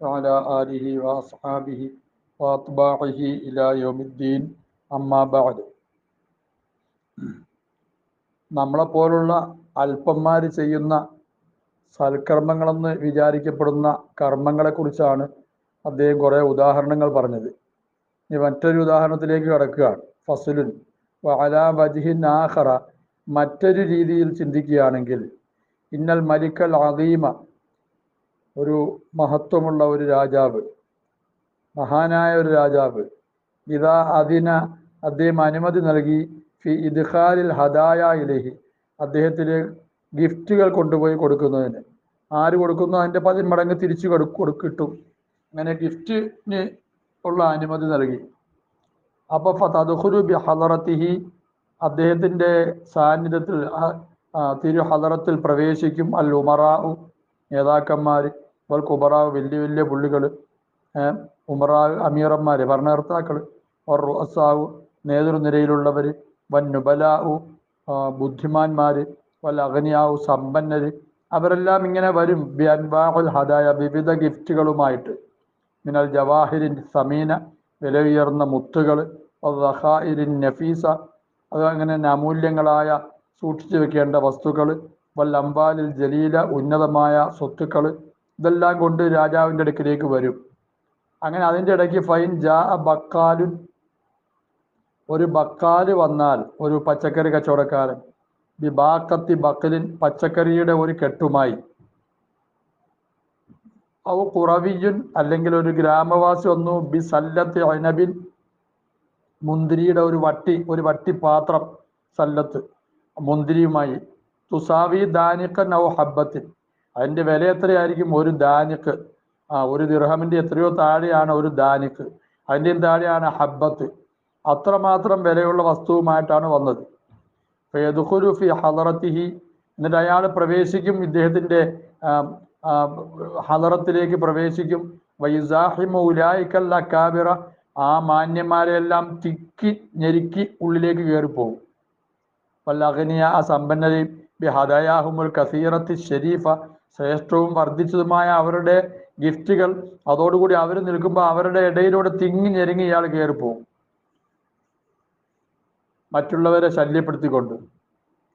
وعلى آله وأصحابه وأطباعه إلى يوم الدين أما بعد നമ്മളെപ്പോലുള്ള അല്പന്മാർ ചെയ്യുന്ന സൽക്കർമ്മങ്ങളെന്ന് വിചാരിക്കപ്പെടുന്ന കർമ്മങ്ങളെക്കുറിച്ചാണ് അദ്ദേഹം കുറേ ഉദാഹരണങ്ങൾ പറഞ്ഞത് ഇനി മറ്റൊരു ഉദാഹരണത്തിലേക്ക് കടക്കുകയാണ് ഫസുലുൻ വഅല വജിഹിൻ ആഖറ മറ്റൊരു രീതിയിൽ ചിന്തിക്കുകയാണെങ്കിൽ ഇന്നൽ മലിക്കൽ അദീമ ഒരു മഹത്വമുള്ള ഒരു രാജാവ് മഹാനായ ഒരു രാജാവ്. ഇതാ അതിന അദ്ദേഹം അനുമതി നൽകി ഫി ഇദ്ഖാലിൽ ഹദായ ഇലഹി. അദ്ദേഹത്തിന് ഗിഫ്റ്റുകൾ കൊണ്ടുപോയി കൊടുക്കുന്നതിന്. ആര് കൊടുക്കുന്നു അതിന്റെ പതി മടങ്ങ് തിരിച്ചു കൊടു കൊടു- കിട്ടും. അങ്ങനെ ഗിഫ്റ്റിന് ഉള്ള അനുമതി നൽകി. അപ്പോൾ ഫതഹുരു ബി ഹലറത്തിഹി അദ്ദേഹത്തിന്റെ സാന്നിധ്യത്തിൽ തിരു ഹലറത്തിൽ പ്രവേശിക്കും. അൽ ഉമറാവു നേതാക്കന്മാർ വൽ കുബറാവ് വലിയ വലിയ പുള്ളികൾ ഉമറാവ് അമീറന്മാർ ഭരണകർത്താക്കൾ ഓർ നേതൃനിരയിലുള്ളവർ വൻ നുബലാവു ബുദ്ധിമാന്മാർ വൽ അഗനിയാവു സമ്പന്നർ അവരെല്ലാം ഇങ്ങനെ വരും. ബിയൻവാഹുൽ ഹദായ വിവിധ ഗിഫ്റ്റുകളുമായിട്ട്. മിനൽ ജവാഹിരിൻ സമീന വില ഉയർന്ന മുത്തുകൾ റഹായിരിൻ നഫീസ അത് അങ്ങനെ അമൂല്യങ്ങളായ സൂക്ഷിച്ചു വെക്കേണ്ട വസ്തുക്കൾ വൽ അംബാലിൽ ജലീല ഉന്നതമായ സ്വത്തുക്കൾ ഇതെല്ലാം കൊണ്ട് രാജാവിന്റെ അടുക്കിലേക്ക് വരും. അങ്ങനെ അതിന്റെ ഇടയ്ക്ക് ഫൈൻ ജാ ബക്കാലുൻ ഒരു ബക്കാൽ വന്നാൽ ഒരു പച്ചക്കറി കച്ചവടക്കാരൻ. ബി ബിബാക്കത്തി ബക്കലിൻ പച്ചക്കറിയുടെ ഒരു കെട്ടുമായി. ഔ കുറവിയുൻ അല്ലെങ്കിൽ ഒരു ഗ്രാമവാസി വന്നു. ബി സല്ലത്ത് അനബിൻ. മുന്തിരിയുടെ ഒരു വട്ടി ഒരു വട്ടിപ്പാത്രം സല്ലത്ത് മുന്തിരിയുമായി. തുസാവി ദാനിക്കൻ ഔ ഹബ്ബത്തിൻ. അതിന്റെ വില എത്രയായിരിക്കും? ഒരു ദാനിക്ക് ആ ഒരു ദിർഹമിന്റെ എത്രയോ താഴെയാണ് ഒരു ദാനിക്ക് അതിന്റെയും താഴെയാണ് ഹബ്ബത്ത്. അത്രമാത്രം വിലയുള്ള വസ്തുവുമായിട്ടാണ് വന്നത്. ഫി ഹലറത്തിഹി എന്നിട്ട് അയാൾ പ്രവേശിക്കും. ഇദ്ദേഹത്തിന്റെ ഹലറത്തിലേക്ക് പ്രവേശിക്കും. വൈസാഹിമ കാബിറ. ആ മാന്യന്മാരെല്ലാം തിക്കി ഞെരുക്കി ഉള്ളിലേക്ക് കയറിപ്പോകും. വല്ലഅഗ്നിയ ആ സമ്പന്നരെയും ബി ഹദയാഹുമുൽ കസീറത്തി ഷെരീഫ ശ്രേഷ്ഠവും വർദ്ധിച്ചതുമായ അവരുടെ ഗിഫ്റ്റുകൾ അതോടുകൂടി അവർ നിൽക്കുമ്പോൾ അവരുടെ ഇടയിലൂടെ തിങ്ങി ഞെരുങ്ങി ഇയാൾ കയറിപ്പോവും. മറ്റുള്ളവരെ ശല്യപ്പെടുത്തിക്കൊണ്ട്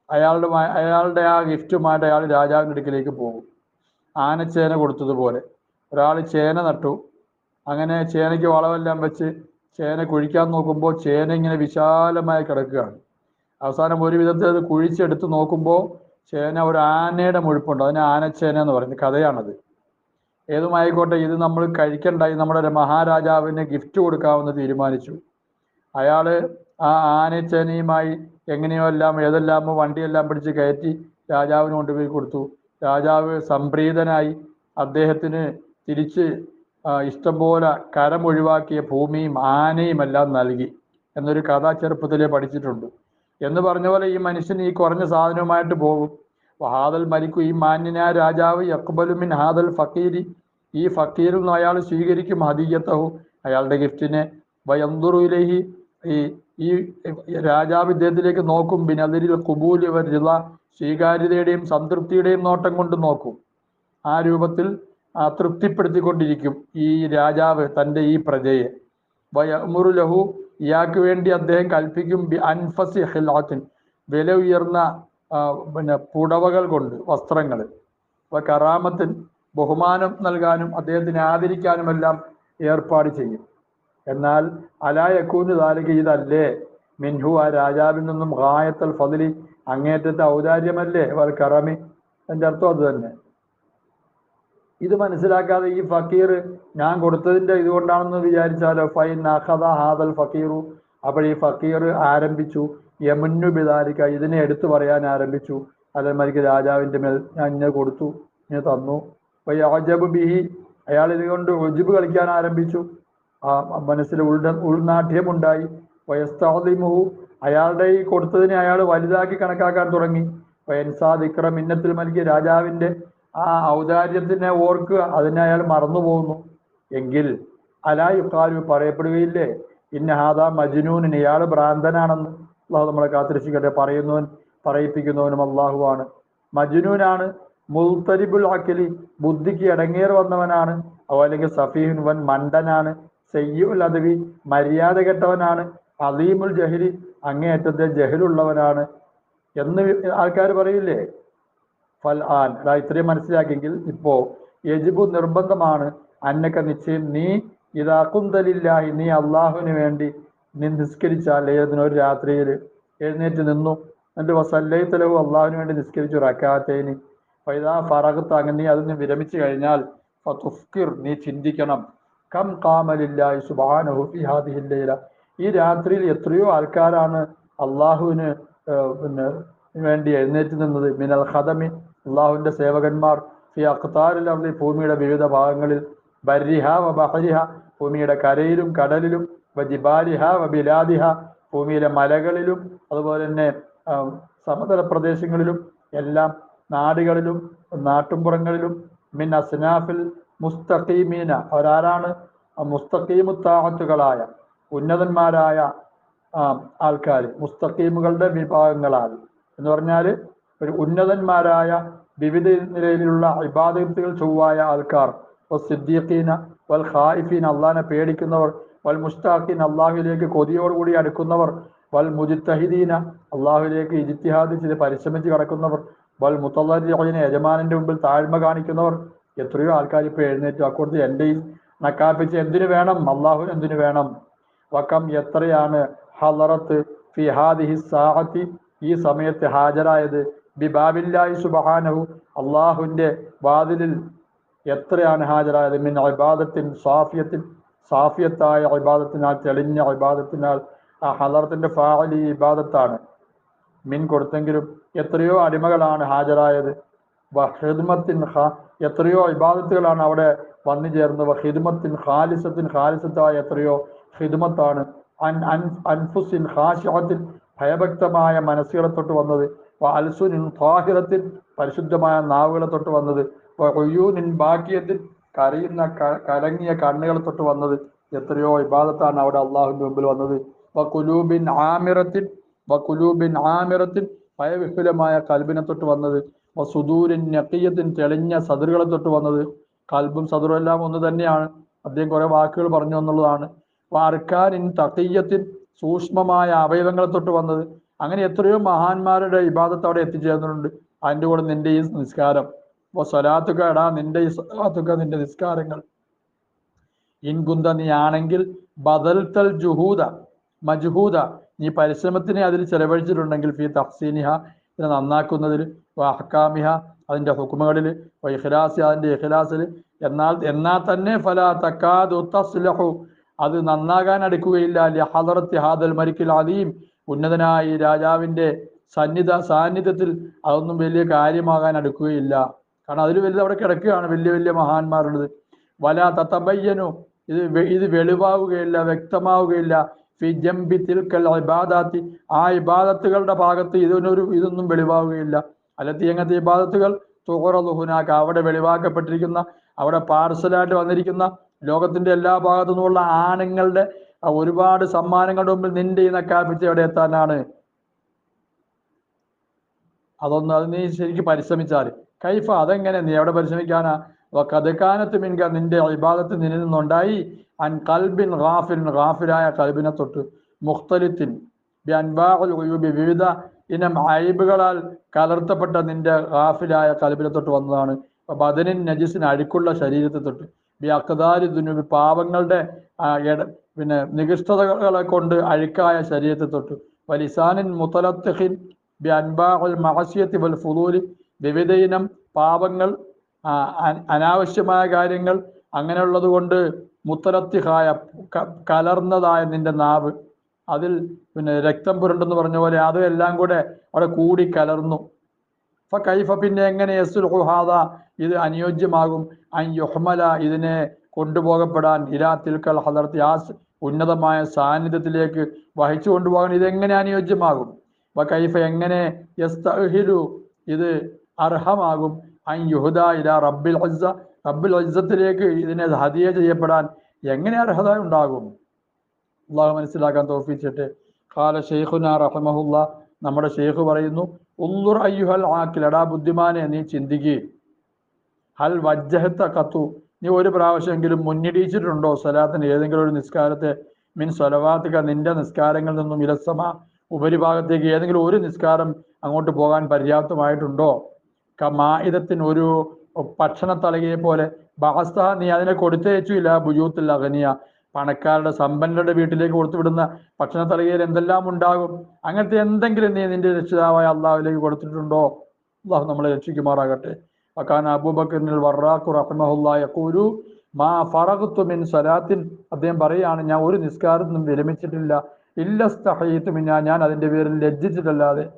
അയാളുടെ അയാളുടെ ആ ഗിഫ്റ്റുമായിട്ട് അയാൾ രാജാവിന്റെ അടുക്കിലേക്ക് പോകും. ആനച്ചേന കൊടുത്തതുപോലെ. ഒരാൾ ചേന നട്ടു. അങ്ങനെ ചേനയ്ക്ക് വളമെല്ലാം വെച്ച് ചേന കുഴിക്കാൻ നോക്കുമ്പോൾ ചേന ഇങ്ങനെ വിശാലമായി കിടക്കുകയാണ്. അവസാനം ഒരു വിധത്തിൽ അത് കുഴിച്ചെടുത്ത് നോക്കുമ്പോൾ ചേന ഒരു ആനയുടെ മുഴുപ്പുണ്ട്. അതിന് ആനച്ചേന എന്ന് പറയുന്നത് കഥയാണത്. ഏതുമായിക്കോട്ടെ ഇത് നമ്മൾ കഴിക്കണ്ടായി നമ്മുടെ മഹാരാജാവിന് ഗിഫ്റ്റ് കൊടുക്കാമെന്ന് തീരുമാനിച്ചു. അയാൾ ആ ആനച്ചേനയുമായി എങ്ങനെയോ എല്ലാം ഏതെല്ലാമോ വണ്ടിയെല്ലാം പിടിച്ച് കയറ്റി രാജാവിന് കൊണ്ടുപോയി കൊടുത്തു. രാജാവ് സംപ്രീതനായി അദ്ദേഹത്തിന് തിരിച്ച് ഇഷ്ടംപോലെ കരമൊഴിവാക്കിയ ഭൂമിയും ആനയും എല്ലാം നൽകി. എന്നൊരു കഥ ചെറുപ്പത്തിലേ പഠിച്ചിട്ടുണ്ട്. എന്ന് പറഞ്ഞ പോലെ ഈ മനുഷ്യൻ ഈ കുറഞ്ഞ സാധനവുമായിട്ട് പോകും. വഹാദൽ മലിക്കു ഈ മാന്യനായ രാജാവ് യക്ബലുമിൻ ഹാദൽ ഫക്കീരി ഈ ഫക്കീരിൽ നിന്ന് അയാൾ സ്വീകരിക്കും ഹദീയത്തഹു. അയാളുടെ ഗിഫ്റ്റിനെ വയന്തുറുയിലേഹി ഈ ഈ രാജാവ് ഇദ്ദേഹത്തിലേക്ക് നോക്കും. ബിനതിരിൽ കുബൂലി വരിത സ്വീകാര്യതയുടെയും സംതൃപ്തിയുടെയും നോട്ടം കൊണ്ട് നോക്കും. ആ രൂപത്തിൽ തൃപ്തിപ്പെടുത്തിക്കൊണ്ടിരിക്കും ഈ രാജാവ് തന്റെ ഈ പ്രജയെ. വയമുറു ലഹു ഇയാൾക്ക് വേണ്ടി അദ്ദേഹം കൽപ്പിക്കും ബി അൻഫസി ഹിലാത്തിൻ വില ഉയർന്ന പിന്നെ പുടവകൾ കൊണ്ട് വസ്ത്രങ്ങൾ. വ കറാമത്തിൻ ബഹുമാനം നൽകാനും അദ്ദേഹത്തിനെ ആദരിക്കാനുമെല്ലാം ഏർപ്പാട് ചെയ്യും. എന്നാൽ അലായക്കൂന് താലിക്ക് ഇതല്ലേ? മിൻഹു ആ രാജാവിൽ നിന്നും ഹായത്തൽ ഫതിലി അങ്ങേറ്റത്തെ ഔദാര്യമല്ലേ? വൽ കറമി. എന്റെ അർത്ഥം അത് തന്നെ. ഇത് മനസ്സിലാക്കാതെ ഈ ഫക്കീർ ഞാൻ കൊടുത്തതിന്റെ ഇതുകൊണ്ടാണെന്ന് വിചാരിച്ചാലോ? ഫൈൻ അഹദ ഹാദൽ ഫക്കീറു. അപ്പോൾ ഈ ഫക്കീർ ആരംഭിച്ചു. യമുന്നു ബിദാലിക്ക ഇതിനെ എടുത്തു പറയാൻ ആരംഭിച്ചു. അതേമാതിരിക്ക് രാജാവിന്റെ മേൽ ഞാൻ ഇന്നെ കൊടുത്തു ഇന്നെ തന്നു. വയ്യാജബ് ബിഹി അയാൾ ഇതുകൊണ്ട് ഒജിബ് കളിക്കാൻ ആരംഭിച്ചു. ആ മനസ്സിൽ ഉൾന ഉൾനാട്യമുണ്ടായി. വയസ്താദിമുഹു അയാളുടെ ഈ കൊടുത്തതിനെ അയാൾ വലുതാക്കി കണക്കാക്കാൻ തുടങ്ങി. വയൻസാദ് ഇക്രം ഇന്നത്തിൽ മലിക്ക് രാജാവിന്റെ ആ ഔദാര്യത്തിനെ ഓർക്കുക അതിനെ അയാൾ മറന്നു പോകുന്നു. എങ്കിൽ അലാ യുക്കാലു പറയപ്പെടുകയില്ലേ ഇന്ന ഹാദാ മജ്നൂനിന് ഇയാൾ ഭ്രാന്തനാണെന്ന് അള്ളാഹു നമ്മളെ കാത്തിരക്ഷിക്കട്ടെ. പറയുന്നവൻ പറയിപ്പിക്കുന്നവനും അള്ളാഹുവാണ് മജ്നൂനാണ് മുൽത്തരിബുൽ അക്കലി ബുദ്ധിക്ക് ഇടങ്ങേർ വന്നവനാണ്. അല്ലെങ്കിൽ സഫീഹുൻ വൻ മണ്ടനാണ്. സയ്യുൽ അദവി മര്യാദ കെട്ടവനാണ്. അലീമുൽ ജഹലി അങ്ങേയറ്റത്തെ ജഹലുള്ളവനാണ്. എന്ന് ആൾക്കാർ പറയില്ലേ ഫൽ ആൻ. അതാ ഇത്രയും മനസ്സിലാക്കിയെങ്കിൽ ഇപ്പോ യജിബു നിർബന്ധമാണ്. അന്നക്ക നിശ്ചയം നീ ഇതാക്കുന്തലില്ലാഹി നീ അള്ളാഹുവിന് വേണ്ടി നീ നിസ്കരിച്ചാൽ ഏതിന് ഒരു രാത്രിയിൽ എഴുന്നേറ്റ് നിന്നു. എന്നിട്ട് വസല്ലൈത്തലവ് അള്ളാഹുവിന് വേണ്ടി നിസ്കരിച്ചു റക്കാത്തേനി. ഫൈദാ ഫറകത്ത് അങ്ങനെ നീ അതിന് വിരമിച്ചു കഴിഞ്ഞാൽ നീ ചിന്തിക്കണം. കം കാമലില്ലായി ലൈല. ഈ രാത്രിയിൽ എത്രയോ ആൾക്കാരാണ് അള്ളാഹുവിന് പിന്നെ വേണ്ടി എഴുന്നേറ്റ് നിന്നത്. മിനൽ ഖദമി അള്ളാഹുവിന്റെ സേവകന്മാർ ഫി അഖ്താരിൽ അവിടെ ഭൂമിയുടെ വിവിധ ഭാഗങ്ങളിൽ ബരിഹ വ ബഹരിഹ ഭൂമിയുടെ കരയിലും കടലിലും വ ജിബാലിഹ വ ബിലാദിഹ ഭൂമിയിലെ മലകളിലും അതുപോലെ തന്നെ സമതല പ്രദേശങ്ങളിലും എല്ലാം നാടുകളിലും നാട്ടുംപുറങ്ങളിലും മിൻ അസ്നാഫിൽ മുസ്തഖീമീന അവരാരാണ്? മുസ്തഖീമുത്താഹത്തുകളായ ഉന്നതന്മാരായ ആൾക്കാർ മുസ്തഖീമുകളുടെ വിഭാഗങ്ങളാൽ എന്ന് പറഞ്ഞാൽ ഒരു ഉന്നതന്മാരായ വിവിധ നിലയിലുള്ള ഇബാദത്തുകൾ ചൊവ്വായ ആൾക്കാർ. സിദ്ദീഖീന വൽ ഖായിഫീൻ അള്ളാഹിനെ പേടിക്കുന്നവർ. വൽ മുസ്താഖീൻ അള്ളാഹുവിലേക്ക് കൊതിയോടുകൂടി അടുക്കുന്നവർ. വൽ മുജിത്തഹിദീന അള്ളാഹുവിലേക്ക് ഇജിത്തിഹാദ് ചെയ്ത് പരിശ്രമിച്ച് കടക്കുന്നവർ. വൽ മുത്തല്ലീന യജമാനന്റെ മുമ്പിൽ താഴ്മ കാണിക്കുന്നവർ. എത്രയോ ആൾക്കാർ ഇപ്പോൾ എഴുന്നേറ്റു. അക്കൂട്ടത്തിൽ എന്റെ ഈ നക്കാപ്പിച്ച് എന്തിനു വേണം? അള്ളാഹുവിന് എന്തിനു വേണം? വക്കം എത്രയാണ്? ഹലറത്ത് ഫി ഹാദിഹി സാഹത്തി ഈ സമയത്ത് ഹാജരായത് ബിബാബില്ലാഹി സുബഹാനഹു അള്ളാഹുവിന്റെ വാതിലിൽ എത്രയാണ് ഹാജരായത്? മിൻ അബാദത്തിൻ സാഫിയത്തിൻ സാഫിയത്തായ അഭിബാദത്തിനാൽ തെളിഞ്ഞ അഭിബാദത്തിനാൽ ആ ഹലറത്തിന്റെ ഫാലി ഇബാദത്താണ്. മിൻ കൊടുത്തെങ്കിലും എത്രയോ അടിമകളാണ് ഹാജരായത്. വഹിദ്മത്തിൻ ഖാ എത്രയോ ഇബാദത്തുകളാണ് അവിടെ വന്നു ചേർന്നത്. ഹിദ്മത്തിൻ ഖാലിസത്തിൻ ഖാലിസത്തായ എത്രയോ ഹിദ്മത്താണ്. അൻ അൻ അൻഫുസിൻ ഖാശിഅത്തിൻ ഭയഭക്തമായ മനസ്സുകളെ തൊട്ട് വന്നത്. അൽസുനിൻ താഹിറത്തിൻ പരിശുദ്ധമായ നാവുകളെ തൊട്ട് വന്നത് ഒയ്യൂനിൻ ബാക്കിയത്തിൻ കരയുന്ന കലങ്ങിയ കണ്ണുകളെ തൊട്ട് വന്നത് എത്രയോ ഇബാദത്താണ് അവിടെ അള്ളാഹുവിന്റെ മുമ്പിൽ വന്നത്. വക്കുലൂബിൻ ആമിറത്തിൻ ആമിറത്തിൽ കുലൂബിൻ ആമിറത്തിൻ ഭയവിഹുലമായ കൽബിനെ തൊട്ട് വന്നത്. സുദൂരിൻ നക്കിയത്തിൻ തെളിഞ്ഞ സദറുകളെ തൊട്ട് വന്നത്. കൽബും സദറും എല്ലാം ഒന്ന് തന്നെയാണ്. അദ്ദേഹം കുറെ വാക്കുകൾ പറഞ്ഞു എന്നുള്ളതാണ്. വ അർക്കാനിൻ തക്കയ്യത്തിൻ സൂക്ഷ്മമായ അവയവങ്ങളെ തൊട്ട് വന്നത്. അങ്ങനെ എത്രയോ മഹാന്മാരുടെ ഇബാദത്ത് അവിടെ എത്തിച്ചേർന്നിട്ടുണ്ട്. അതിന്റെ കൂടെ നിന്റെ ഈ നിസ്കാരം. വ സ്വലാത്തുക എടാ നിന്റെ ഈ സ്വലാത്തുക നിന്റെ നിസ്കാരങ്ങൾ. ഇൻകുന്ത നീ ആണെങ്കിൽ ബദൽത്തൽ ജുഹൂദ മജ്ഹൂദ. നീ പരിശ്രമത്തിനെ അതിൽ ചെലവഴിച്ചിട്ടുണ്ടെങ്കിൽ ഫി തഫ്സീനിഹ ഇതിനെ നന്നാക്കുന്നതിൽ അഹ്കാമിഹ അതിന്റെ ഹുക്കുമകളിൽ ഇഖ്ലാസി അതിന്റെ ഇഖ്ലാസിൽ. എന്നാൽ എന്നാൽ തന്നെ ഫല തക്കാദു തസ്ലഹു. അത് നന്നാകാൻ അടുക്കുകയില്ല. ലഹദറത്തി ഹാദൽ മരിക്കൽ അലീം ഉന്നതനായ രാജാവിന്റെ സന്നിധ സാന്നിധ്യത്തിൽ അതൊന്നും വലിയ കാര്യമാകാൻ അടുക്കുകയില്ല. കാരണം അതിൽ വലുത് അവിടെ കിടക്കുകയാണ്. വലിയ വലിയ മഹാന്മാരുള്ളത്. വല തത്തബയ്യനു ഇത് ഇത് വെളിവാവുകയില്ല വ്യക്തമാവുകയില്ല. ഫി ജംബി തിൽക്കൽ ഇബാദാത്തി. ആ ഇബാദത്തുകളുടെ ഭാഗത്ത് ഇതിനൊരു ഇതൊന്നും വെളിവാവുകയില്ല. അല്ലത്തി എങ്ങനത്തെ ഇബാദത്തുകൾ തുഹറലുഹുനാക്ക് അവിടെ വെളിവാക്കപ്പെട്ടിരിക്കുന്ന അവിടെ പാർസലായിട്ട് വന്നിരിക്കുന്ന ലോകത്തിന്റെ എല്ലാ ഭാഗത്തു നിന്നുള്ള ആണുങ്ങളുടെ ആ ഒരുപാട് സമ്മാനങ്ങളുടെ മുമ്പിൽ നിന്റെ ഈ നക്കാപ്പിച്ച് എവിടെ എത്താനാണ്? അതൊന്ന് അത് നീ ശരിക്കും പരിശ്രമിച്ചാൽ. കൈഫ അതെങ്ങനെ? നീ എവിടെ പരിശ്രമിക്കാനാ? കഥക്കാനത്ത് മിൻക നിന്റെ ഇബാദത്ത് നിന്നിൽ നിന്നുണ്ടായി. അൻ കൽബിൻ റാഫിൻ റാഫിലായ കൽബിനെ തൊട്ട് മുഖ്തലിത്തിൻ. വിവിധ ഇനം അയബുകളാൽ കലർത്തപ്പെട്ട നിന്റെ റാഫിലായ കൽബിനെ തൊട്ട് വന്നതാണ്. ബദനിൻ നജിസിന് അഴുക്കുള്ള ശരീരത്തെ തൊട്ട്. ബി അക്കദാരി ദുനുബി പാവങ്ങളുടെ പിന്നെ നികൃഷ്ടതകളെ കൊണ്ട് അഴുക്കായ ശരീരത്തെ തൊട്ട്. വലിസാനിൻ മുത്തലത്തഹിൻ ബി അൻബാഉൽ മഹസ്യത്തി വൽ ഫുദൂലി വിവിധ ഇനം പാപങ്ങൾ അനാവശ്യമായ കാര്യങ്ങൾ അങ്ങനെയുള്ളത് കൊണ്ട് മുത്തലത്തിഹായ കലർന്നതായ നിന്റെ നാവ്. അതിൽ പിന്നെ രക്തം പുരണ്ടെന്ന് പറഞ്ഞ പോലെ അത് എല്ലാം കൂടെ അവിടെ കൂടി കലർന്നു. ഫ കൈഫ പിന്നെ എങ്ങനെ യസുൽഹാദ ഇത് അനുയോജ്യമാകും. അൻ യുഹ്മല ഇതിനെ കൊണ്ടുപോകപ്പെടാൻ ഇലാ തിൽക്കൽ ഹദർത്തി ആ സ് ഉന്നതമായ സാന്നിധ്യത്തിലേക്ക് വഹിച്ചു കൊണ്ടുപോകാൻ ഇതെങ്ങനെ അനുയോജ്യമാകും? വൈഫ എങ്ങനെ ഇത് അർഹമാകും. അൻ റബ്ബിൽ റബ്ബിൽ അസ്സത്തിലേക്ക് ഇതിനെ ഹദിയ ചെയ്യപ്പെടാൻ എങ്ങനെ അർഹത ഉണ്ടാകും? അള്ളാഹു മനസ്സിലാക്കാൻ തോൽപ്പിച്ചിട്ട് കാല ഷെയ്ഖുന റഹമഹുല്ല. നമ്മുടെ ഷെയ്ഖ് പറയുന്നു ഉള്ളുർ അയ്യുഹൽ ആക്കിലടാ ബുദ്ധിമാനെ നീ ചിന്തിക്കുകയും ഹൽ വജ്ജഹത്ത കത്തു നീ ഒരു പ്രാവശ്യമെങ്കിലും മുന്നിടിച്ചിട്ടുണ്ടോ സ്വലാത്തിന് ഏതെങ്കിലും ഒരു നിസ്കാരത്തെ മീൻ സ്വലവാത്തിക നിന്റെ നിസ്കാരങ്ങളിൽ നിന്നും ഇലസമ ഉപരിഭാഗത്തേക്ക് ഏതെങ്കിലും ഒരു നിസ്കാരം അങ്ങോട്ട് പോകാൻ പര്യാപ്തമായിട്ടുണ്ടോ? കമായിദത്തിന് ഒരു ഭക്ഷണത്തലകയെ പോലെ ബാസ്ത നീ അതിനെ കൊടുത്തയച്ചു ഇല്ല ബുജൂത്തിൽ അകനിയ പണക്കാരുടെ സമ്പന്നരുടെ വീട്ടിലേക്ക് കൊടുത്തുവിടുന്ന ഭക്ഷണത്തലകയിൽ എന്തെല്ലാം ഉണ്ടാകും? അങ്ങനത്തെ എന്തെങ്കിലും നീ നിന്റെ രക്ഷിതാവായ അള്ളാഹുലേക്ക് കൊടുത്തിട്ടുണ്ടോ? അള്ളാഹു നമ്മളെ രക്ഷിക്കുമാറാകട്ടെ. വക്കാൻ അബൂബക്കറിനിൽ വറാഖു റഹ്മഹുല്ലാ യഖൂലു മാ ഫറഖത്തു മിൻ സലാത്തിൻ അദ്ദേഹം പറയുകയാണ് ഞാൻ ഒരു നിസ്കാരത്തിൽ നിന്നും വിരമിച്ചിട്ടില്ല ഇല്ലസ്തഹീത്തു മിന്ന. ഞാൻ അതിന്റെ പേരിൽ ലജ്ജിച്ചിട്ടല്ലാതെ.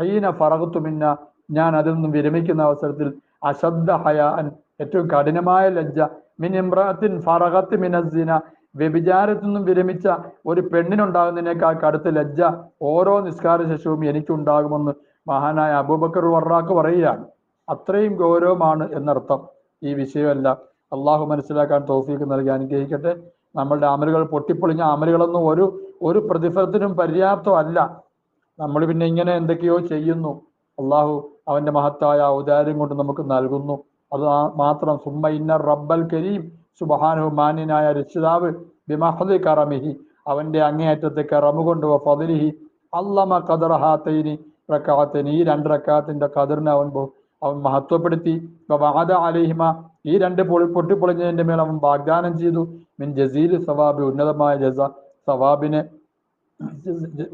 ഹൈന ഫറഖത്തു മിന്ന. ഞാൻ അതിൽ നിന്നും വിരമിക്കുന്ന അവസരത്തിൽ അശബ്ദ ഹയാൻ ഏറ്റവും കഠിനമായ ലജ്ജ. മിൻ ഇമ്രാത്തിൻ ഫറഖത്ത് മിനസിന വ്യഭിചാരത്തിൽ നിന്നും വിരമിച്ച ഒരു പെണ്ണിനുണ്ടാകുന്നതിനേക്കാൾ കടുത്ത ലജ്ജ ഓരോ നിസ്കാര ശേഷവും എനിക്കുണ്ടാകുമെന്ന് മഹാനായ അബൂബക്കർ വറാക്ക് പറയുകയാണ്. അത്രയും ഗൗരവമാണ് എന്നർത്ഥം ഈ വിഷയമല്ല. അള്ളാഹു മനസ്സിലാക്കാൻ തോഫീക്ക് നൽകി അനുഗ്രഹിക്കട്ടെ. നമ്മളുടെ അമലുകൾ പൊട്ടിപ്പൊളിഞ്ഞ അമലുകളൊന്നും ഒരു ഒരു പ്രതിഫലത്തിനും പര്യാപ്തമല്ല. നമ്മൾ പിന്നെ ഇങ്ങനെ എന്തൊക്കെയോ ചെയ്യുന്നു. അള്ളാഹു അവന്റെ മഹത്തായ ഔദാര്യം കൊണ്ട് നമുക്ക് നൽകുന്നു. അത് മാത്രം സുമ്മ ഇന്ന റബ്ബൽ കരീം സുബഹാനു മാന്യനായ രക്ഷിതാവ് ബിമഹദി കറമിഹി അവന്റെ അങ്ങേയറ്റത്തെ കറമു കൊണ്ട് ഫതിലിഹി അല്ലമ ഖദറഹാത്തൈനി റക്കാത്തനി ഈ രണ്ട് റക്കാത്തിന്റെ ഖദറിനെ അവൻ അവൻ മഹത്വപ്പെടുത്തി. വാദ അലിഹിമ ഈ രണ്ട് പൊളി പൊട്ടിപ്പൊളിഞ്ഞതിന്റെ മേൽ അവൻ വാഗ്ദാനം ചെയ്തു. മിൻ ജസീൽ സവാബി ഉന്നതമായ ജസ സവാബിനെ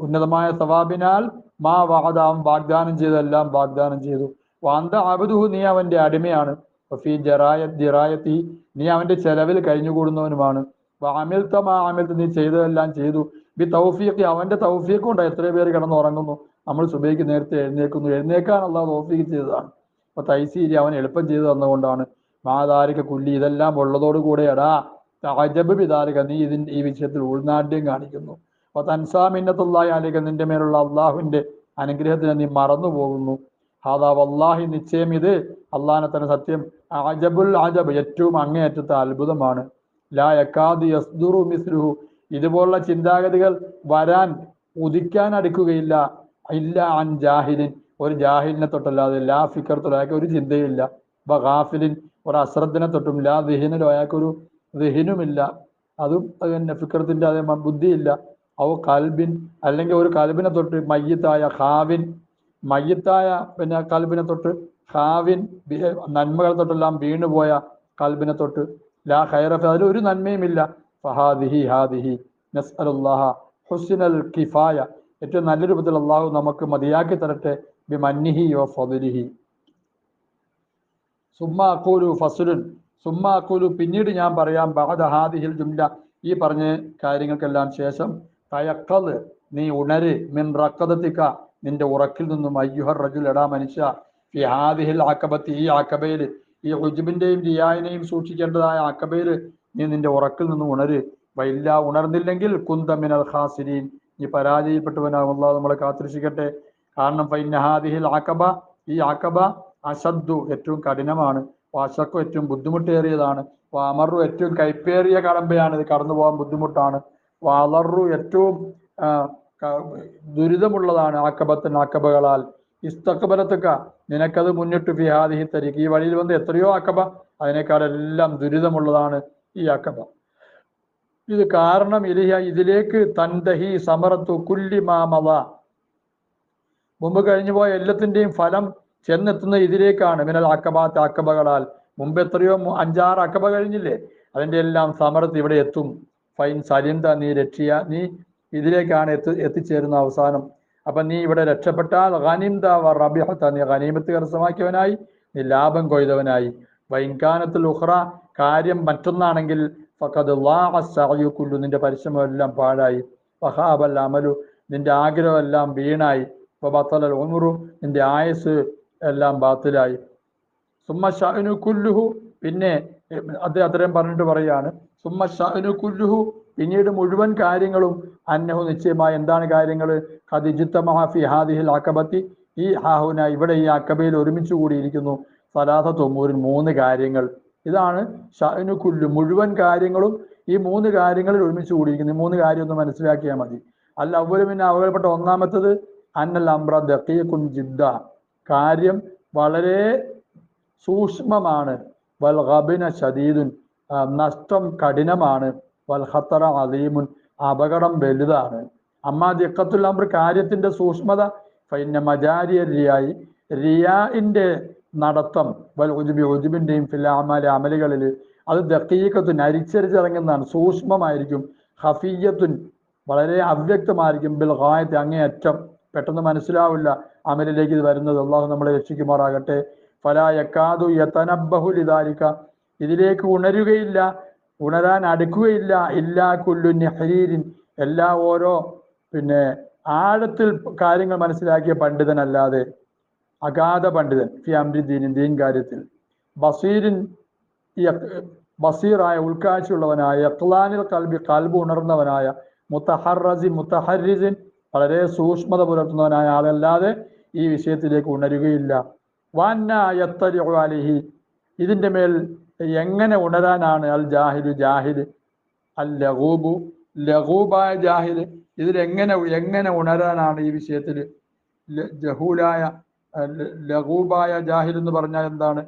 ഉന്നതമായ സവാബിനാൽ മാ വാദ അവൻ വാഗ്ദാനം ചെയ്തെല്ലാം വാഗ്ദാനം ചെയ്തു. വാന്ത അബുദുഹു നീ അവന്റെ അടിമയാണ്. നീ അവന്റെ ചെലവിൽ കഴിഞ്ഞുകൂടുന്നവനുമാണ്. അമിൽത്ത് നീ ചെയ്തതെല്ലാം ചെയ്തു. ബി തൗഫീഖ് അവന്റെ തൗഫീഖ് കൊണ്ട് എത്ര പേര് കിടന്നുറങ്ങുന്നു. നമ്മൾ സുബൈക്ക് നേരത്തെ എഴുന്നേക്കുന്നു എഴുന്നേക്കാൻ അള്ളാഹ് തൗഫീഖ് ചെയ്തതാണ്. അപ്പൊ തൈസീരി അവൻ എളുപ്പം ചെയ്തു തന്നുകൊണ്ടാണ് മാതാരിക കുല്ലി ഇതെല്ലാം ഉള്ളതോടുകൂടെ എടാ തജബ് പിതാരിക നീ ഇതിന്റെ ഈ വിഷയത്തിൽ ഉൾനാട്യം കാണിക്കുന്നു. അപ്പൊ തൻസാ മിന്നത്തുള്ളാഹി അലിക നിന്റെ മേലുള്ള അള്ളാഹുവിന്റെ അനുഗ്രഹത്തിന് നീ മറന്നു പോകുന്നു. ഹാദാ വല്ലാഹി നിശ്ചയം ഇത്. അള്ളാഹിനെ തന്നെ സത്യം. അജബുൽ അജബ് ഏറ്റവും അങ്ങേയറ്റത്തെ അത്ഭുതമാണ്. ലാ യക്കാദ് യസ്ദുറു മിസ്ലുഹു. ഇതുപോലുള്ള ചിന്താഗതികൾ വരാൻ ഉദിക്കാൻ അടുക്കുകയില്ല. ഇല്ല അൻ ജാഹിലിൻ. ഒരു ജാഹിലിനെ തൊട്ടല്ലാതെ ലാ ഫിക്കർ അയാൾക്ക് ഒരു ചിന്തയില്ല ഇപ്പൊ ഗാഫിലിൻ ഒരു അശ്രദ്ധനെ തൊട്ടും ലാ ദിഹിനിലോ അയാൾക്കൊരു ദിഹിനുമില്ല. അതും തന്നെ ഫിക്കറത്തിന്റെ അതേ ബുദ്ധിയില്ല. ഔ കൽബിൻ അല്ലെങ്കിൽ ഒരു കൽബിനെ തൊട്ട് മയ്യത്തായ ഹാവിൻ മയ്യത്തായ പിന്നെ കൽബിനെ തൊട്ട് ഹാവിൻ നന്മകളെ തൊട്ടെല്ലാം വീണുപോയ കൽബിനെ തൊട്ട് ലാ ഹൈറഫ് അതിൽ ഒരു നന്മയുമില്ല. ഫഹാദിഹി ഹാദിഹി നസ്അലുല്ലാഹ ഹുസ്നൽ കിഫായ. ഏറ്റവും നല്ല രൂപത്തിൽ അള്ളാഹു നമുക്ക് മതിയാക്കി തരട്ടെ. ബി മന്നിഹി വ ഫضലിഹി സുമ്മ അക്കൂലു ഫസുലുൻ. സുമ്മ അക്കൂലു പിന്നീട് ഞാൻ പറയാം ബഹദ ഹാദിഹിൽ ജുംല. ഈ പറഞ്ഞ കാര്യങ്ങൾക്കെല്ലാം ശേഷം തയക്കത് നീ ഉണര് മിൻ റക്കതത്തിക്ക നിന്റെ ഉറക്കിൽ നിന്നും അയ്യുഹർ റജുൽ എടാ മനുഷ്യ ഈ ഹാദിഹിൽ ആക്കബത്ത് ഈ ആക്കബയിൽ ഈ ഹുജുബിന്റെയും റിയായിനെയും സൂക്ഷിക്കേണ്ടതായ ആക്കബയിൽ നീ നിന്റെ ഉറക്കിൽ നിന്നും ഉണര്. വൈല്ല ഉണർന്നില്ലെങ്കിൽ കുന്തമിനൽ ഖാസിരീൻ. നീ പരാജയപ്പെട്ടവനാകും നമ്മളെ കാത്തിരക്ഷിക്കട്ടെ. കാരണം ഫൈനഹാദിഹിൽ ആക്കബ ഈ ആക്കബ അശദ്ദു ഏറ്റവും കഠിനമാണ്. വാശക്കു ഏറ്റവും ബുദ്ധിമുട്ടേറിയതാണ്. വാമറു ഏറ്റവും കൈപ്പേറിയ കടമ്പയാണ്. ഇത് കടന്നു പോകാൻ ബുദ്ധിമുട്ടാണ്. വളറു ഏറ്റവും ദുരിതമുള്ളതാണ് ആക്കബത്തിന് ആക്കബകളാൽ ഇസ്തക്ബരത്തുക്ക നിനക്കത് മുന്നിട്ട് ഫിഹാദിഹി തരിക ഈ വഴിയിൽ വന്ന് എത്രയോ ആക്കബ അതിനേക്കാളെല്ലാം ദുരിതമുള്ളതാണ് ഈ ആക്കബ ഇത് കാരണം ഇലിഹ ഇതിലേക്ക് തന്തഹി സമറത്തു കുല്ലി മാമത മുമ്പ് കഴിഞ്ഞു പോയ എല്ലാത്തിന്റെയും ഫലം ചെന്നെത്തുന്ന ഇതിലേക്കാണ് മിനൽ അക്കബാത്ത് അക്കബകളാൽ. മുമ്പ് എത്രയോ അഞ്ചാറ് അക്കബ കഴിഞ്ഞില്ലേ? അതിന്റെ എല്ലാം സമരത്ത് ഇവിടെ എത്തും. ഫൈൻ സലിന്ത നീ രക്ഷിയ നീ ഇതിലേക്കാണ് എത്തി എത്തിച്ചേരുന്ന അവസാനം. അപ്പൊ നീ ഇവിടെ രക്ഷപ്പെട്ടാൽ ഖനീംത റബിഹത്ത നീ ഖനീമത്ത് കരസ്ഥമാക്കിയവനായി നീ ലാഭം കൊയ്തവനായി. വൈൻകാനത്തിൽ ഉഹ്റ കാര്യം മറ്റൊന്നാണെങ്കിൽ നിന്റെ പരിശ്രമം എല്ലാം പാഴായി. വഹാബൽ അമലു നിന്റെ ആഗ്രഹം എല്ലാം വീണായി. ബത്തലൽ ഉമറു എന്റെ ആയസ് എല്ലാം ബാത്തിലായി. സുമ്മ ഷാഹിനു കുല്ലുഹു പിന്നെ അദ്ദേഹം അത്രയും പറഞ്ഞിട്ട് പറയാണ്. സുമ്മ ഷാഹിനു കുല്ലുഹു പിന്നീട് മുഴുവൻ കാര്യങ്ങളും അന്നഹു നിശ്ചയമായി എന്താണ് കാര്യങ്ങൾ? ഖദിജിത്തമഹഫി ഹാദിഹിൽ അക്കബത്തി ഈ ഹാഹുന ഇവിടെ ഈ അക്കബയിൽ ഒരുമിച്ച് കൂടിയിരിക്കുന്നു. സലാഹ തൊമ്മൂരിൽ മൂന്ന് കാര്യങ്ങൾ. ഇതാണ് ഷഅനു കുല്ലു മുഴുവൻ കാര്യങ്ങളും ഈ മൂന്ന് കാര്യങ്ങളിൽ ഒരുമിച്ച് കൂടിയിരിക്കുന്നു. ഈ മൂന്ന് കാര്യം ഒന്ന് മനസ്സിലാക്കിയാൽ മതി. അല്ല അവരും പിന്നെ അവകൾപ്പെട്ട ഒന്നാമത്തത് അന്നൽ ജിദ്ദ. കാര്യം വളരെ സൂക്ഷ്മമാണ്. വൽ ഹബിന ഷദീദുൻ നഷ്ടം കഠിനമാണ്. വൽ ഹത്തറ അലീമുൻ അപകടം വലുതാണ്. അമ്മ ദിക്കത്തുൽ അംർ കാര്യത്തിന്റെ സൂക്ഷ്മത ഫൈന മജാരിയ റിയായി. റിയാഇന്റെ നടത്തം വൽ ഉജുബി ഉജുബിന്റെയും ഫിൽ അമാലി അമലുകളിൽ അത് ദക്കീക്കത്തുൻ അരിച്ചരിച്ചിറങ്ങുന്നതാണ്. സൂക്ഷ്മമായിരിക്കും. ഹഫീയത്തുൻ വളരെ അവ്യക്തമായിരിക്കും. ബിൽ ഖായത്ത് അങ്ങേയറ്റം. പെട്ടെന്ന് മനസ്സിലാവില്ല അമലിലേക്ക് ഇത് വരുന്നത്. അള്ളാഹു നമ്മളെ രക്ഷിക്കുമാറാകട്ടെ. ഫലായക്കാതു യക്കാതു യതനബ്ബഹുലിദാലിക ഇതിലേക്ക് ഉണരുകയില്ല ഉണരാൻ അടുക്കുകയില്ല. ഇല്ലാ കുല്ലു നെഹരീരിൻ. എല്ലാ ഓരോ പിന്നെ ആഴത്തിൽ കാര്യങ്ങൾ മനസ്സിലാക്കിയ പണ്ഡിതനല്ലാതെ അഗാധ പണ്ഡിതൻ ഫി അമ്രി ദീൻ കാര്യത്തിൽ. ബസീരിൻ ബസീറായ ഉൾക്കാഴ്ചയുള്ളവനായ യക്ലാനിൽ കൽബി കൽബ് ഉണർന്നവനായ മുത്തഹറസി മുത്തഹരിസിൻ വളരെ സൂക്ഷ്മത പുലർത്തുന്നവനായ ആളല്ലാതെ ഈ വിഷയത്തിലേക്ക് ഉണരുകയില്ല. അലൈഹി. ഇതിന്റെ മേൽ എങ്ങനെ ഉണരാനാണ് അൽ ജാഹിദ് ജാഹിദ്? അൽ ലഹൂബു ലഹൂബായ ജാഹിദ്. ഇതിലെങ്ങനെ എങ്ങനെ ഉണരാനാണ് ഈ വിഷയത്തിൽ? ജഹൂലായ ലഹൂബായ ജാഹിദ് എന്ന് പറഞ്ഞാൽ എന്താണ്?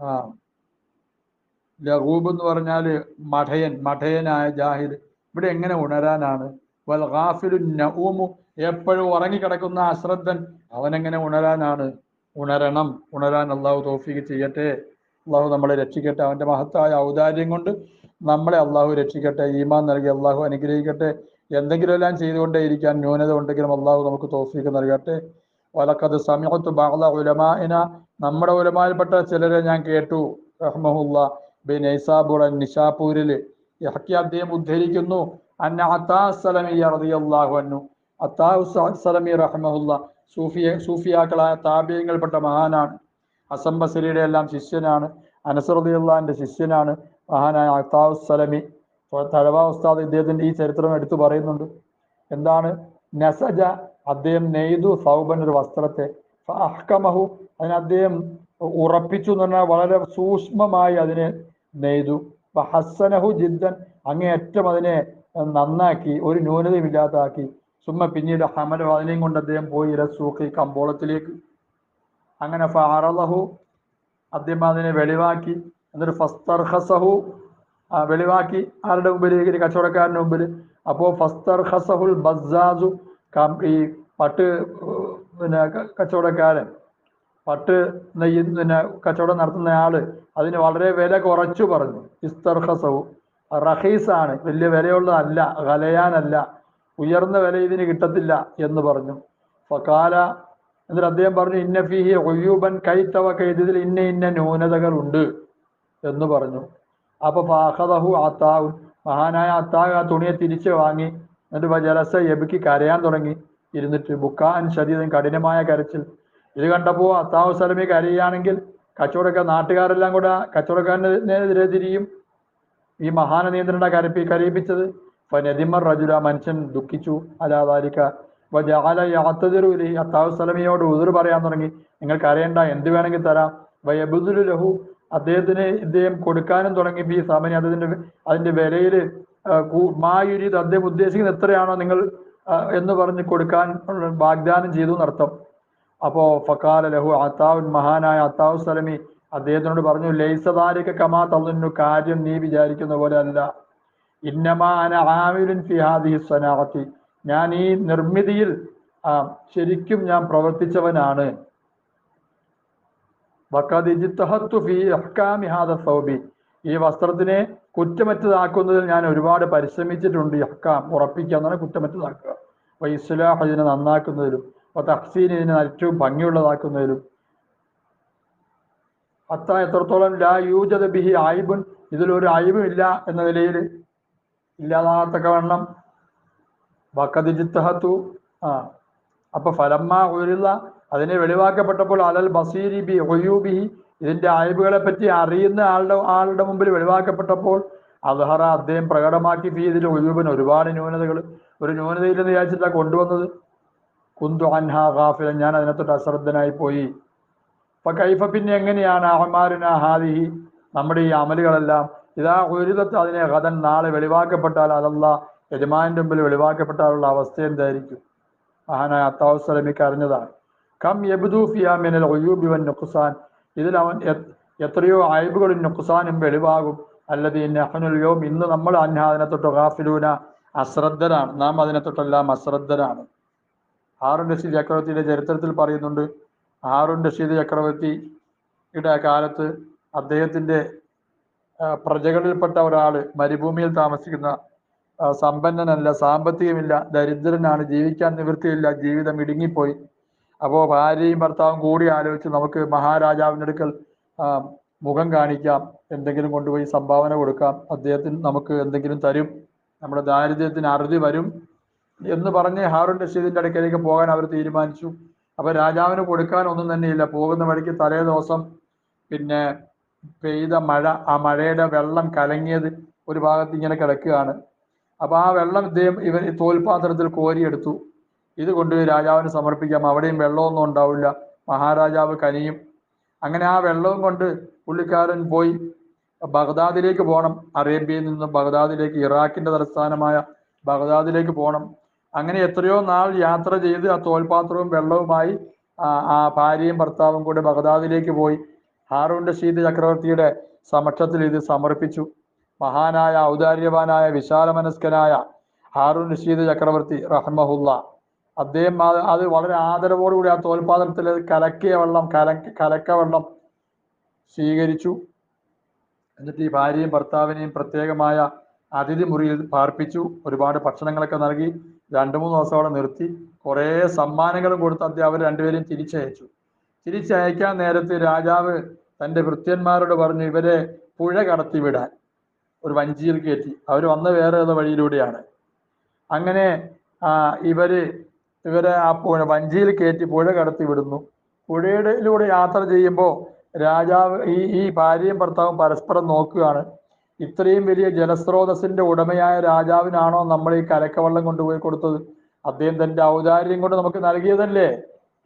ആ ലഹൂബ് എന്ന് പറഞ്ഞാൽ മഠയൻ മഠയനായ ജാഹിദ്. ഇവിടെ എങ്ങനെ ഉണരാനാണ്? വൽ ഗാഫിലു എപ്പോഴും ഉറങ്ങിക്കിടക്കുന്ന അശ്രദ്ധൻ അവനെങ്ങനെ ഉണരാനാണ്? ഉണരണം. ഉണരാൻ അള്ളാഹു തോഫീക്ക് ചെയ്യട്ടെ. അള്ളാഹു നമ്മളെ രക്ഷിക്കട്ടെ. അവന്റെ മഹത്തായ ഔദാര്യം കൊണ്ട് നമ്മളെ അള്ളാഹു രക്ഷിക്കട്ടെ. ഈമാൻ നൽകി അള്ളാഹു അനുഗ്രഹിക്കട്ടെ. എന്തെങ്കിലും എല്ലാം ചെയ്തുകൊണ്ടേ ഇരിക്കാൻ ന്യൂനത ഉണ്ടെങ്കിലും അള്ളാഹു നമുക്ക് തോഫീക്ക് നൽകട്ടെ. വലക്കത് സമയത്ത് ബാള ഉലമാന നമ്മുടെ ഉലമായിൽപ്പെട്ട ചിലരെ ഞാൻ കേട്ടു. റഹ്മഹുല്ല. ബിൻ നൈസാബുറൻ നിഷാപൂരിൽ ഇറക്കി അദ്ദേഹം ഉദ്ധരിക്കുന്നു. അന്ന അത്താ സലമി റളിയല്ലാഹു അൻഹു. അത്താഹു സലമി സൂഫിയ സൂഫിയാക്കളായ താപീയങ്ങൾപ്പെട്ട മഹാനാണ്. അസം ബസരിയുടെ എല്ലാം ശിഷ്യനാണ്. അനസറുദ്ദാന്റെ ശിഷ്യനാണ് മഹാനായ അത്താഹു തലവാ ഉസ്താദ് ഇദ്ദേഹത്തിന്റെ ഈ ചരിത്രം എടുത്തു പറയുന്നുണ്ട്. എന്താണ്? നസജ അദ്ദേഹം നെയ്തു സൗബൻ ഒരു വസ്ത്രത്തെ. അഹ്കമഹു. അതിന് അദ്ദേഹം ഉറപ്പിച്ചു എന്ന് പറഞ്ഞാൽ വളരെ സൂക്ഷ്മമായി അതിനെ നെയ്തു. ഹസ്സനഹു ജിദ്ദൻ. അങ്ങേയറ്റം അതിനെ നന്നാക്കി ഒരു ന്യൂനതയുമില്ലാതാക്കി. സുമ്മ പിന്നീട് ഹമലോ അതിനെയും കൊണ്ട് അദ്ദേഹം പോയി റസൂഖി കമ്പോളത്തിലേക്ക്. അങ്ങനെ ഫാറലഹു അദ്ദേഹം അതിനെ വെളിവാക്കി. എന്നൊരു ഫസ്തർഹസഹു വെളിവാക്കി. ആരുടെ മുമ്പിൽ ഈ കച്ചവടക്കാരന്റെ മുമ്പിൽ അപ്പോൾ ഫസ്തർഹസഹുൽ ബസാസു ഈ പട്ട് പിന്നെ കച്ചവടക്കാരൻ. പട്ട് നെയ്യ് പിന്നെ കച്ചവടം നടത്തുന്ന ആൾ. അതിന് വളരെ വില കുറച്ചു പറഞ്ഞു. ഇസ്തർഹസവു റഹീസാണ്. വലിയ വിലയുള്ളതല്ല ഖലയാനല്ല ഉയർന്ന വില ഇതിന് കിട്ടത്തില്ല എന്ന് പറഞ്ഞു. ഫക്കാല എന്നിട്ട് അദ്ദേഹം പറഞ്ഞു ഇന്ന ഫിഹി ഒയ്യൂബൻ കൈത്തവ ഇതിൽ ഇന്ന ഇന്ന ന്യൂനതകൾ ഉണ്ട് എന്ന് പറഞ്ഞു. അപ്പൊ ഫാഹദഹു അത്താവു മഹാനായ അത്താവ് ആ തുണിയെ തിരിച്ചു വാങ്ങി എന്നിട്ട് ജലസ എബിക്ക് കരയാൻ തുടങ്ങി. ഇരുന്നിട്ട് ബുക്കാൻ ശരീരം കഠിനമായ കരച്ചിൽ. ഇത് കണ്ടപ്പോ അത്താവ് സലമി കരയുകയാണെങ്കിൽ കച്ചവടക്കാർ നാട്ടുകാരെല്ലാം കൂടെ കച്ചവടക്കാരനെതിരെ തിരിയും. ഈ മഹാന നിയന്ത്രണ കരപ്പി കരയിപ്പിച്ചത്? ഫനദിമർ റജുല മനുഷ്യൻ ദുഃഖിച്ചു. അലാതാലിക്ക യാത്തതിരുലി അത്താവ് സലമിയോട് ഉതിർ പറയാൻ തുടങ്ങി. നിങ്ങൾക്ക് അറിയണ്ട എന്ത് വേണമെങ്കിൽ തരാം. വയബുദുലു ലഹു. അദ്ദേഹത്തിന് ഇദ്ദേഹം കൊടുക്കാനും തുടങ്ങി. ഈ സാമനി അദ്ദേഹത്തിന്റെ അതിന്റെ വിലയിൽ മായുരീത് അദ്ദേഹം ഉദ്ദേശിക്കുന്ന എത്രയാണോ നിങ്ങൾ എന്ന് പറഞ്ഞ് കൊടുക്കാൻ വാഗ്ദാനം ചെയ്തു എന്നർത്ഥം. അപ്പോ ഫക്കാല ലഹു അത്താവുൻ മഹാനായ അത്താവു സലമി അദ്ദേഹത്തിനോട് പറഞ്ഞു ലൈസദാലിക കമാ തള്ളുന്നു കാര്യം നീ വിചാരിക്കുന്ന പോലെ അല്ല ഇന്നമാന ആമിലുൻ ഫിഹാദി സനാഹത്തി ഞാൻ ഈ നിർമ്മിതിയിൽ ശരിക്കും ഞാൻ പ്രവർത്തിച്ചവനാണ്. സൗബി. ഈ വസ്ത്രത്തിനെ കുറ്റമറ്റതാക്കുന്നതിൽ ഞാൻ ഒരുപാട് പരിശ്രമിച്ചിട്ടുണ്ട് അഹ്കാം ഉറപ്പിക്കുക എന്നാണ് കുറ്റമറ്റതാക്കുക ഇസ്ലാഹ് ഇതിനെ നന്നാക്കുന്നതിലും തഹ്സീൻ ഇതിനെ ഏറ്റവും ഭംഗിയുള്ളതാക്കുന്നതിലും. അത്ത എത്രത്തോളം ലാ ബിഹി ആയിബുൻ ഇതിലൊരു അയിബും ഇല്ല എന്ന നിലയിൽ ഇല്ലാതാകത്തക്ക വണ്ണം. വക്കതിജിത്തഹത്തു ആ. അപ്പൊ ഫലമ്മ ഉരുള അതിനെ വെളിവാക്കപ്പെട്ടപ്പോൾ അലൽ ബസീരി ബി ഒയൂബിഹി ഇതിന്റെ അയബുകളെ പറ്റി അറിയുന്ന ആളുടെ ആളുടെ മുമ്പിൽ വെളിവാക്കപ്പെട്ടപ്പോൾ അദ്ഹറ അദ്ദേഹം പ്രകടമാക്കി ഫീ ഇതിൽ ഒഴുബിന് ഒരുപാട് ന്യൂനതകൾ. ഒരു ന്യൂനതയില്ലെന്ന് വിചാരിച്ചിട്ടാണ് കൊണ്ടുവന്നത്. കുന്തു അൻഹ ഗാഫില ഞാൻ അതിനകത്തോട്ട് അശ്രദ്ധനായി പോയി. അപ്പൊ കൈഫ പിന്നെ എങ്ങനെയാണ് അഹമാരുന ഹാദിഹി? നമ്മുടെ ഈ അമലുകളെല്ലാം ഇതാ ഒരുതത്ത് അതിനെ കഥൻ നാളെ വെളിവാക്കപ്പെട്ടാൽ അതല്ല യജമാന്റെ മുമ്പിൽ വെളിവാക്കപ്പെട്ടാലുള്ള അവസ്ഥ എന്തായിരിക്കും? മഹാനായ അത്താവുസലമിക്ക് അറിഞ്ഞതാണ്. കം യബുദൂഫിയാമിനൽ മിനൽ ഒയൂബി വൻ നുഖ്സാൻ. ഇതിൽ അവൻ എത്രയോ അയബുകളും നുഖുസാനും വെളിവാകും. അല്ലത് യോം ഇന്ന് നമ്മൾ അന്ഹ അതിനെ തൊട്ട് ഗാഫിലൂന അശ്രദ്ധരാണ്. നാം അതിനെ തൊട്ടെല്ലാം അശ്രദ്ധരാണ്. ഹാറുൻ റഷീദ് ചക്രവർത്തിയുടെ ചരിത്രത്തിൽ പറയുന്നുണ്ട് ഹാറുൻ റഷീദ് ചക്രവർത്തിയുടെ കാലത്ത് അദ്ദേഹത്തിന്റെ പ്രജകളിൽപ്പെട്ട ഒരാൾ മരുഭൂമിയിൽ താമസിക്കുന്ന സമ്പന്നനല്ല സാമ്പത്തികമില്ല ദരിദ്രനാണ് ജീവിക്കാൻ നിവൃത്തിയില്ല ജീവിതം ഇടുങ്ങിപ്പോയി. അപ്പോൾ ഭാര്യയും ഭർത്താവും കൂടി ആലോചിച്ച് നമുക്ക് മഹാരാജാവിന്റെ അടുക്കൽ മുഖം കാണിക്കാം എന്തെങ്കിലും കൊണ്ടുപോയി സംഭാവന കൊടുക്കാം അദ്ദേഹത്തിന് നമുക്ക് എന്തെങ്കിലും തരും നമ്മുടെ ദാരിദ്ര്യത്തിന് അറുതി വരും എന്ന് പറഞ്ഞ് ഹാറൂൺ റഷീദിന്റെ അടുക്കലേക്ക് പോകാൻ അവർ തീരുമാനിച്ചു. അപ്പൊ രാജാവിന് കൊടുക്കാൻ ഒന്നും തന്നെയില്ല. പോകുന്ന വഴിക്ക് തലേ ദിവസം പിന്നെ പെയ്ത മഴ ആ മഴയുടെ വെള്ളം കലങ്ങിയത് ഒരു ഭാഗത്ത് ഇങ്ങനെ കിടക്കുകയാണ്. അപ്പൊ ആ വെള്ളം ഇദ്ദേഹം ഇവർ ഈ തോൽപാത്രത്തിൽ കോരിയെടുത്തു. ഇത് കൊണ്ടുപോയി രാജാവിന് സമർപ്പിക്കാം. അവിടെയും വെള്ളമൊന്നും ഉണ്ടാവില്ല. മഹാരാജാവ് കനിയും. അങ്ങനെ ആ വെള്ളവും കൊണ്ട് പുള്ളിക്കാരൻ പോയി ബഗ്ദാദിലേക്ക് പോകണം അറേബ്യയിൽ നിന്ന് ബഗ്ദാദിലേക്ക് ഇറാഖിന്റെ തലസ്ഥാനമായ ബഗ്ദാദിലേക്ക് പോകണം അങ്ങനെ എത്രയോ നാൾ യാത്ര ചെയ്ത് ആ തോൽപാത്രവും വെള്ളവുമായി ആ ഭാര്യയും ഭർത്താവും കൂടെ ബഗദാദിലേക്ക് പോയി. ഹാറൂൺ റഷീദ് ചക്രവർത്തിയുടെ സമക്ഷത്തിൽ ഇത് സമർപ്പിച്ചു. മഹാനായ ഔദാര്യവാനായ വിശാലമനസ്കനായ ഹാറൂൺ റഷീദ് ചക്രവർത്തി റഹ്മഹുല്ല. അദ്ദേഹം അത് അത് വളരെ ആദരവോടുകൂടി ആ തോൽപാത്രത്തിൽ കലക്കിയ വെള്ളം കലക്ക കലക്ക വെള്ളം സ്വീകരിച്ചു. എന്നിട്ട് ഈ ഭാര്യയും ഭർത്താവിനെയും പ്രത്യേകമായ അതിഥി മുറിയിൽ പാർപ്പിച്ചു. ഒരുപാട് ഭക്ഷണങ്ങളൊക്കെ നൽകി. രണ്ടു മൂന്ന് ദിവസം അവിടെ നിർത്തി. കുറേ സമ്മാനങ്ങളും കൊടുത്ത് അവർ രണ്ടുപേരെയും തിരിച്ചയച്ചു. തിരിച്ചയക്കാൻ നേരത്ത് രാജാവ് തന്റെ വൃത്യന്മാരോട് പറഞ്ഞു ഇവരെ പുഴ കടത്തിവിടാൻ. ഒരു വഞ്ചിയിൽ കയറ്റി. അവർ വന്ന വേറെ ഏതോ വഴിയിലൂടെയാണ്. അങ്ങനെ ഇവർ ഇവരെ ആ പുഴ വഞ്ചിയിൽ കയറ്റി പുഴ കടത്തി വിടുന്നു പുഴയിലൂടെ യാത്ര ചെയ്യുമ്പോൾ രാജാവ് ഈ ഈ ഭാര്യയും ഭർത്താവും പരസ്പരം നോക്കുകയാണ്. ഇത്രയും വലിയ ജലസ്രോതസ്സിന്റെ ഉടമയായ രാജാവിനാണോ നമ്മൾ ഈ കലക്കവെള്ളം കൊണ്ടുപോയി കൊടുത്തത്? അദ്ദേഹം തന്റെ ഔദാര്യം കൊണ്ട് നമുക്ക് നൽകിയതല്ലേ?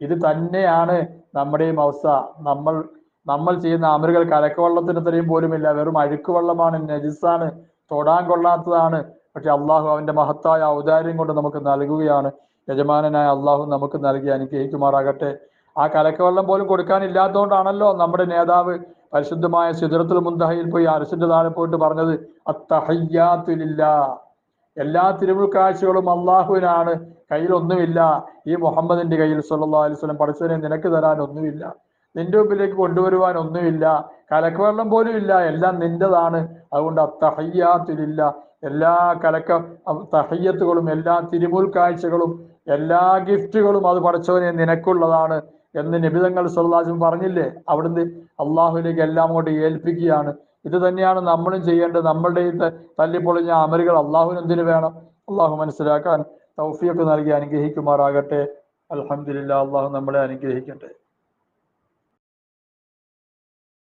ഇത് തന്നെയാണ് നമ്മുടെയും അവസ്ഥ. നമ്മൾ നമ്മൾ ചെയ്യുന്ന അമരുകൾ കലക്കവെള്ളത്തിന് ഇത്രയും പോലുമില്ല. വെറും അഴുക്ക് വെള്ളമാണ് നജിസാണ്. തൊടാൻ കൊള്ളാത്തതാണ്. പക്ഷെ അള്ളാഹു അവന്റെ മഹത്തായ ഔദാര്യം കൊണ്ട് നമുക്ക് നൽകുകയാണ്. യജമാനനായ അള്ളാഹു നമുക്ക് നൽകി അനുഗ്രഹിക്കുമാറാകട്ടെ. ആ കലക്കവെള്ളം പോലും കൊടുക്കാനില്ലാത്തതുകൊണ്ടാണല്ലോ നമ്മുടെ നേതാവ് പരിശുദ്ധമായ സിദ്രത്തുൽ മുന്തഹയിൽ പോയി അരസിന്റെ താഴെ പോയിട്ട് പറഞ്ഞത് അത്തഹയ്യാത്തുലില്ല. എല്ലാ തിരുവുൾക്കാഴ്ചകളും അള്ളാഹുവിനാണ് കയ്യിൽ ഒന്നുമില്ല ഈ മുഹമ്മദിന്റെ കയ്യിൽ സല്ലല്ലാഹു അലൈഹി വസല്ലം പഠിച്ചതിനെ നിനക്ക് തരാൻ ഒന്നുമില്ല നിന്റെ മുമ്പിലേക്ക് കൊണ്ടുവരുവാൻ ഒന്നുമില്ല കലക്കവെള്ളം പോലും ഇല്ല. എല്ലാം നിന്റെതാണ്. അതുകൊണ്ട് അത്തഹയ്യാത്തിലില്ല. എല്ലാ കലക്ക തഹയ്യത്തുകളും എല്ലാ തിരുമുൽക്കാഴ്ചകളും എല്ലാ ഗിഫ്റ്റുകളും അത് പഠിച്ചവനെ നിനക്കുള്ളതാണ്. എന്ന് നിബിതങ്ങൾ സല്ലാജും പറഞ്ഞില്ലേ? അവിടുന്ന് അള്ളാഹുലേക്ക് എല്ലാം കൊണ്ട് ഏൽപ്പിക്കുകയാണ്. ഇത് തന്നെയാണ് നമ്മളും ചെയ്യേണ്ടത്. നമ്മളുടെ ഈ തല്ലിപ്പൊളിഞ്ഞ അമലുകൾ അള്ളാഹുവിന് എന്തിനു വേണം? അള്ളാഹു മനസ്സിലാക്കാൻ തൗഫിയൊക്കെ നൽകി അനുഗ്രഹിക്കുമാറാകട്ടെ. അലഹമില്ല അള്ളാഹു നമ്മളെ അനുഗ്രഹിക്കട്ടെ.